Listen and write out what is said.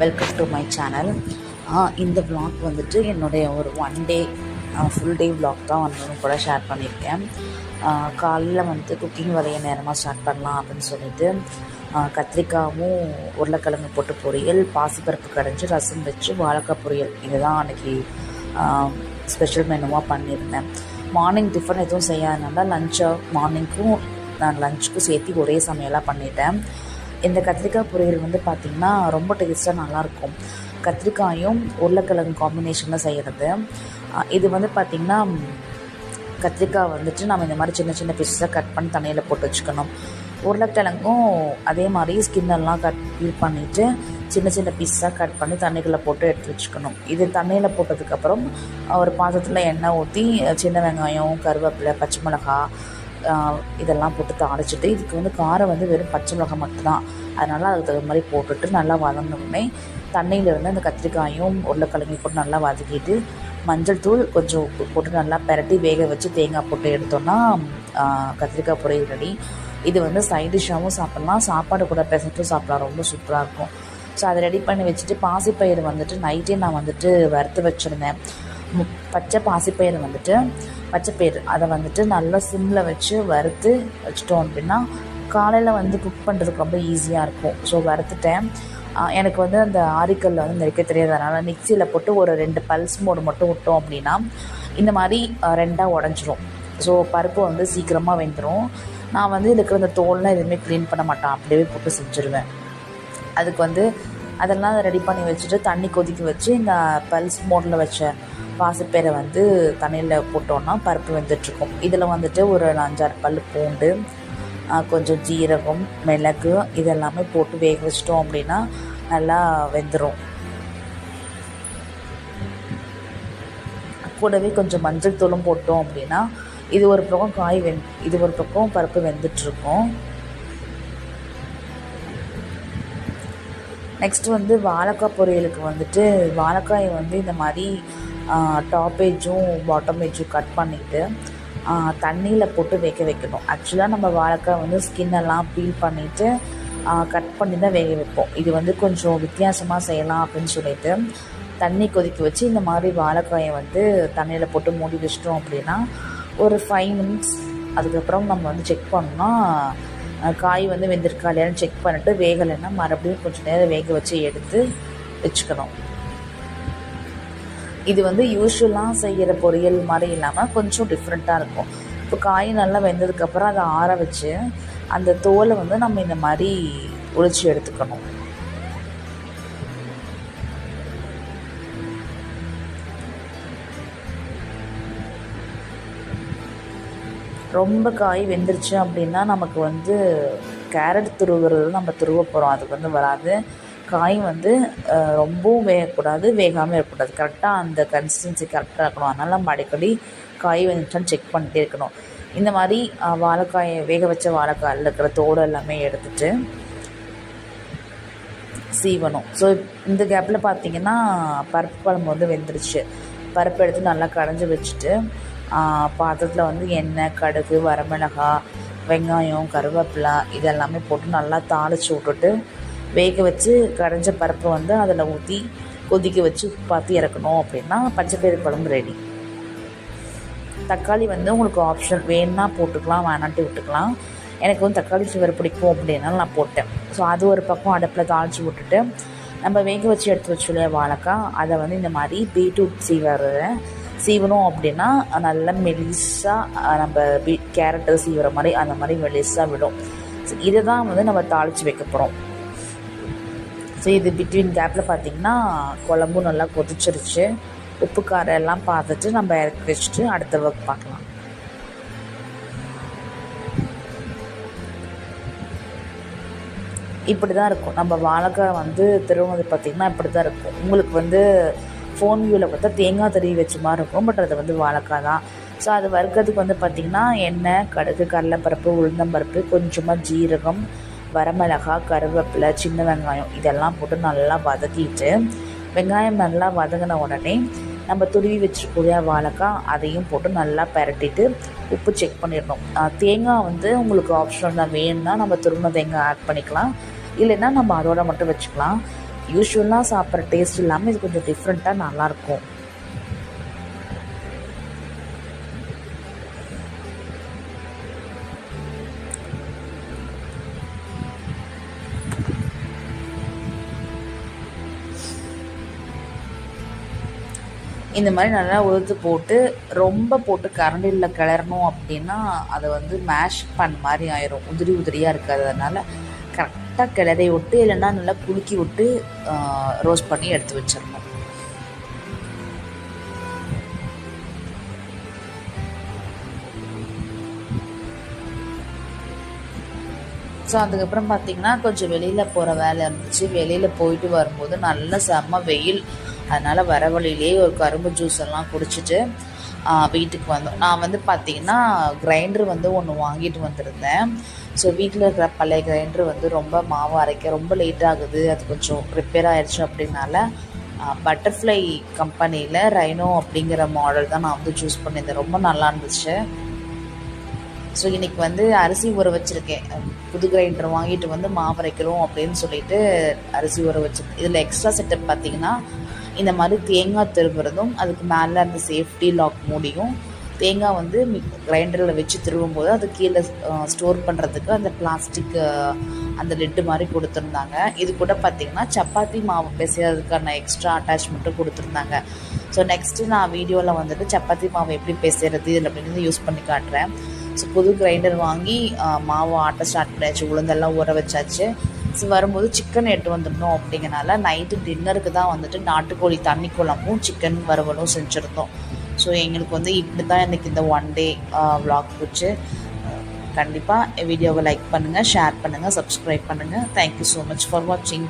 Welcome to my channel இந்த vlog வந்துட்டு என்னுடைய ஒரு one day full day vlog தான் வந்து கூட ஷேர் பண்ணியிருக்கேன். காலையில் வந்து குக்கிங் வேலையை நேரமாக ஸ்டார்ட் பண்ணலாம் அப்படின்னு சொல்லிட்டு கத்திரிக்காவும் உருளைக்கிழங்கு போட்டு பொரியல் பாசிப்பருப்பு கடைஞ்சி ரசம் வச்சு வாழைக்காய் பொரியல். இதுதான் அன்றைக்கி ஸ்பெஷல் மெனுவாக பண்ணியிருந்தேன். மார்னிங் டிஃபன் எதுவும் செய்யாதனால லஞ்சை மார்னிங்க்கும் நான் லஞ்சுக்கும் சேர்த்து ஒரே சமையலாக பண்ணிட்டேன். இந்த கத்திரிக்காய் பொரியல் வந்து பார்த்திங்கன்னா ரொம்ப டேஸ்ட்டாக நல்லாயிருக்கும். கத்திரிக்காயும் உருளைக்கிழங்கு காம்பினேஷனில் செய்கிறது இது வந்து பார்த்திங்கன்னா கத்திரிக்காய் வந்துட்டு நம்ம இந்த மாதிரி சின்ன சின்ன பீஸஸாக கட் பண்ணி தண்ணியில் போட்டு வச்சுக்கணும். உருளைக்கிழங்கும் அதே மாதிரி ஸ்கின்னெல்லாம் கட் பீல் பண்ணிவிட்டு சின்ன சின்ன பீஸாக கட் பண்ணி தண்ணிக்குள்ளே போட்டு எடுத்து வச்சுக்கணும். இது தண்ணியில் போட்டதுக்கப்புறம் ஒரு பாத்திரத்தில் எண்ணெய் ஊற்றி சின்ன வெங்காயம் கருவேப்பிலை பச்சை மிளகாய் இதெல்லாம் போட்டு தாளிச்சிட்டு இதுக்கு வந்து காரம் வந்து வெறும் பச்சை மிளகாய் மட்டும்தான். அதனால் அதுக்கு தகுந்த மாதிரி போட்டுட்டு நல்லா வதங்கினோடனே தண்ணியில் இருந்து அந்த கத்திரிக்காயும் உருளைக்கிழங்கையும் போட்டு நல்லா வதக்கிட்டு மஞ்சள் தூள் கொஞ்சம் உப்பு போட்டு நல்லா பெரட்டி வேக வச்சு தேங்காய் போட்டு எடுத்தோன்னா கத்திரிக்காய் பொரியல் ரெடி. இது வந்து சைட் டிஷ்ஷாகவும் சாப்பிட்லாம். சாப்பாடு கூட பெசட்டும் சாப்பிட்லாம். ரொம்ப சூப்பராக இருக்கும். ஸோ அதை ரெடி பண்ணி வச்சுட்டு பாசிப்பயிறு வந்துட்டு நைட்டே நான் வந்துட்டு வறுத்து வச்சுருந்தேன். பச்சை பாசிப்பயிறு வந்துட்டு பச்சைப்பயிறு. அதை வந்துட்டு நல்லா சிம்மில் வச்சு வறுத்து வச்சிட்டோம் அப்படின்னா காலையில் வந்து குக் பண்ணுறதுக்கு ரொம்ப ஈஸியாக இருக்கும். ஸோ வறுத்துட்டேன். எனக்கு வந்து அந்த ஆரிக்கல்ல வந்து நெருக்க தெரியாதனால மிக்சியில் போட்டு ஒரு ரெண்டு பல்ஸ் மோடு மட்டும் விட்டோம் அப்படின்னா இந்த மாதிரி ரெண்டாக உடஞ்சிரும். ஸோ பருப்பு வந்து சீக்கிரமாக வெந்துடும் நான் வந்து இருக்கிற இந்த தோல்லாம் எதுவுமே க்ளீன் பண்ண மாட்டேன். அப்படியே போட்டு செஞ்சுருவேன். அதுக்கு வந்து அதெல்லாம் ரெடி பண்ணி வச்சுட்டு தண்ணி கொதிக்க வச்சு இந்த பல்ஸ் மோடில் வச்ச பாசிப்பயிரை வந்து தண்ணியில் போட்டோன்னா பருப்பு வெந்துட்டுருக்கும். இதில் வந்துட்டு ஒரு அஞ்சாறு பல் பூண்டு கொஞ்சம் ஜீரகம் மிளகு இதெல்லாமே போட்டு வேக வச்சிட்டோம் அப்படின்னா நல்லா வெந்துடும் கூடவே கொஞ்சம் மஞ்சள் தூளும் போட்டோம் அப்படின்னா இது ஒரு பக்கம் காய் வெந் இது ஒரு பக்கம் பருப்பு வெந்துட்டுருக்கும். நெக்ஸ்ட் வந்து வாழைக்காய் பொரியலுக்கு வந்துட்டு வாழைக்காயை வந்து இந்த மாதிரி டாப்பேஜும் பாட்டமேஜும் கட் பண்ணிவிட்டு தண்ணியில் போட்டு வேக வைக்கணும். ஆக்சுவலாக நம்ம வாழைக்காய் வந்து ஸ்கின்னெல்லாம் பீல் பண்ணிவிட்டு கட் பண்ணி தான் வேக வைப்போம். இது வந்து கொஞ்சம் வித்தியாசமாக செய்யலாம் அப்படின்னு சொல்லிட்டு தண்ணி கொதிக்க வச்சு இந்த மாதிரி வாழைக்காயை வந்து தண்ணியில் போட்டு மூடி வச்சிட்டோம் அப்படின்னா ஒரு ஃபைவ் மினிட்ஸ் அதுக்கப்புறம் நம்ம வந்து செக் பண்ணோம்னா காய் வந்து வெந்திருக்கா இல்லையான்னு செக் பண்ணிட்டு வேகலைன்னா மறுபடியும் கொஞ்சம் நேரம் வேக வச்சு எடுத்து வச்சுக்கணும். இது வந்து யூஸ்வலாக செய்கிற பொரியல் மாதிரி இல்லாமல் கொஞ்சம் டிஃப்ரெண்ட்டாக இருக்கும். இப்போ காய் நல்லா வெந்ததுக்கப்புறம் அதை ஆற வச்சு அந்த தோலை வந்து நம்ம இந்த மாதிரி உரிச்சு எடுத்துக்கணும். ரொம்ப காய் வெந்துருச்சு அப்படின்னா நமக்கு வந்து கேரட் துருவுறது நம்ம துருவ போகிறோம் அதுக்கு வந்து வராது. காய் வந்து ரொம்பவும் வேகக்கூடாது வேகாமல் இருக்கக்கூடாது. கரெக்டாக அந்த கன்சிஸ்டன்சி கரெக்டாக இருக்கணும். அதனால் நம்ம அடிக்கடி காய் வந்துச்சான்னு செக் பண்ணிட்டே இருக்கணும். இந்த மாதிரி வாழைக்காயை வேக வச்ச வாழைக்காயில் இருக்கிற தோடு எல்லாமே எடுத்துட்டு சீவணும். ஸோ இந்த கேப்பில் பார்த்தீங்கன்னா பருப்பு குழம்பு வந்து வெந்துருச்சு. பருப்பு எடுத்து நல்லா கடைஞ்சி வச்சுட்டு பாத்திரத்தில் வந்து எண்ணெய் கடுகு வரமிளகாய் வெங்காயம் கருவேப்பிலை இதெல்லாமே போட்டு நல்லா தாளித்து விட்டுட்டு வேக வச்சு கடைஞ்ச பருப்பை வந்து அதில் ஊற்றி கொதிக்க வச்சு பார்த்து இறக்கணும் அப்படின்னா பச்சைப்பயிறு குழம்பு ரெடி தக்காளி வந்து உங்களுக்கு ஆப்ஷன் வேணும்னா போட்டுக்கலாம் வேணான்ட்டு விட்டுக்கலாம். எனக்கு வந்து தக்காளி சுவர் பிடிக்கும் அப்படின்னாலும் நான் போட்டேன். ஸோ அது ஒரு பக்கம் அடுப்பில் தாளித்து விட்டுட்டு நம்ம வேக வச்சு எடுத்து வச்சுள்ள வாழைக்காய்? அதை வந்து இந்த மாதிரி பீட்ரூட் சீவர சீவணும் அப்படின்னா நல்லா மெலிசாக நம்ம பீ கேரட்டு சீவுற மாதிரி அந்த மாதிரி மெலிசாக விடும். ஸோ இதை தான் வந்து நம்ம தாளித்து வைக்க போகிறோம் ஸோ இது பிட்வீன் கேப்பில் பார்த்தீங்கன்னா குழம்பும் நல்லா கொதிச்சிருச்சு. உப்பு காரம் எல்லாம் பார்த்துட்டு நம்ம இறக்கி வச்சுட்டு அடுத்த ஒர்க் பார்க்கலாம். இப்படி தான் இருக்கும். நம்ம வாழைக்காய் வந்து திருவுனது பார்த்திங்கன்னா இப்படி தான் இருக்கும். உங்களுக்கு வந்து ஃபோன் வியூவில் பார்த்தா தேங்காய் தறி வச்ச மாதிரி இருக்கும். பட் அது வந்து வாழைக்காய் தான். ஸோ அது வறுக்கிறதுக்கு வந்து பார்த்திங்கன்னா எண்ணெய் கடுகு கடலைப்பருப்பு உளுந்தம்பருப்பு கொஞ்சமாக ஜீரகம் வரமிளகாய் கருவேப்பிலை சின்ன வெங்காயம் இதெல்லாம் போட்டு நல்லா வதக்கிட்டு வெங்காயம் நல்லா வதங்கின உடனே நம்ம துருவி வச்சுருக்கூடிய வாழைக்காய் அதையும் போட்டு நல்லா பரட்டிட்டு உப்பு செக் பண்ணிடணும். தேங்காய் வந்து உங்களுக்கு ஆப்ஷனல் தான். வேணும்னா நம்ம துருவின தேங்காய் ஆட் பண்ணிக்கலாம். இல்லைன்னா நம்ம அதோட மட்டும் வச்சுக்கலாம். யூஸ்வலாக சாப்பிட்ற டேஸ்ட் இல்லாமல் இது கொஞ்சம் டிஃப்ரெண்ட்டாக நல்லாயிருக்கும் இந்த மாதிரி நல்லா உதுத்து போட்டு ரொம்ப போட்டு கரண்டியில் கிளறணும் அப்படின்னா அதை வந்து மேஷ் பண்ண மாதிரி ஆயிரும். உதிரி உதிரியாக இருக்காது. அதனால் கரெக்டாக கிளறி விட்டு இல்லைன்னா நல்லா குலுக்கி விட்டு ரோஸ்ட் பண்ணி எடுத்து வச்சிடணும். ஸோ அதுக்கப்புறம் பார்த்தீங்கன்னா கொஞ்சம் வெளியில் போகிற வேலை இருந்துச்சு. வெளியில் போயிட்டு வரும்போது நல்ல செம்ம வெயில். அதனால் வர வழியிலேயே ஒரு கரும்பு ஜூஸ் எல்லாம் குடிச்சிட்டு வீட்டுக்கு வந்தோம். நான் வந்து பார்த்தீங்கன்னா கிரைண்டர் வந்து ஒன்று வாங்கிட்டு வந்திருந்தேன். ஸோ வீட்டில் இருக்கிற பழைய கிரைண்டர் வந்து ரொம்ப மாவு அரைக்க ரொம்ப லேட் ஆகுது. அது கொஞ்சம் ரிப்பேர் ஆயிடுச்சு அப்படின்னால பட்டர்ஃப்ளை கம்பெனியில் ரைனோ அப்படிங்கிற மாடல் தான் நான் வந்து சூஸ் பண்ணியிருந்தேன். ரொம்ப நல்லா இருந்துச்சு. ஸோ இன்றைக்கி வந்து அரிசி ஊற வச்சுருக்கேன். புது கிரைண்டர் வாங்கிட்டு வந்து மாவு அரைக்கிறோம் அப்படின்னு சொல்லிட்டு அரிசி ஊற வச்சுருக்கேன். இதில் எக்ஸ்ட்ரா செட்டப் பார்த்தீங்கன்னா இந்த மாதிரி தேங்காய் திருவுறதும் அதுக்கு மேலே அந்த சேஃப்டி லாக் மூடியும் தேங்காய் வந்து கிரைண்டரில் வச்சு திருவும் போது அது கீழே ஸ்டோர் பண்ணுறதுக்கு அந்த பிளாஸ்டிக் அந்த லெட்டு மாதிரி கொடுத்துருந்தாங்க. இது கூட பார்த்திங்கன்னா சப்பாத்தி மாவு பிசைகிறதுக்கான எக்ஸ்ட்ரா அட்டாச்மெண்ட்டும் கொடுத்துருந்தாங்க. ஸோ நெக்ஸ்ட்டு நான் வீடியோவில் வந்துட்டு சப்பாத்தி மாவு எப்படி பிசைகிறது இதில் அப்படின்னு யூஸ் பண்ணி காட்டுறேன். ஸோ புது கிரைண்டர் வாங்கி மாவு ஆட்ட ஸ்டார்ட் பண்ணியாச்சு. உளுந்தெல்லாம் ஊற வச்சாச்சு. வரும்போது சிக்கன் எடுத்து வந்துடணும் அப்படிங்கனால நைட்டு டின்னருக்கு தான் வந்துட்டு நாட்டுக்கோழி தண்ணி குழம்பும் சிக்கன் வறுவலும் செஞ்சுருந்தோம். ஸோ எங்களுக்கு வந்து இப்படி தான் எனக்கு இந்த ஒன் டே விளாக் போச்சு. கண்டிப்பாக வீடியோவை லைக் பண்ணுங்கள் ஷேர் பண்ணுங்கள் சப்ஸ்கிரைப் பண்ணுங்கள் தேங்க்யூ ஸோ மச் ஃபார் வாட்சிங்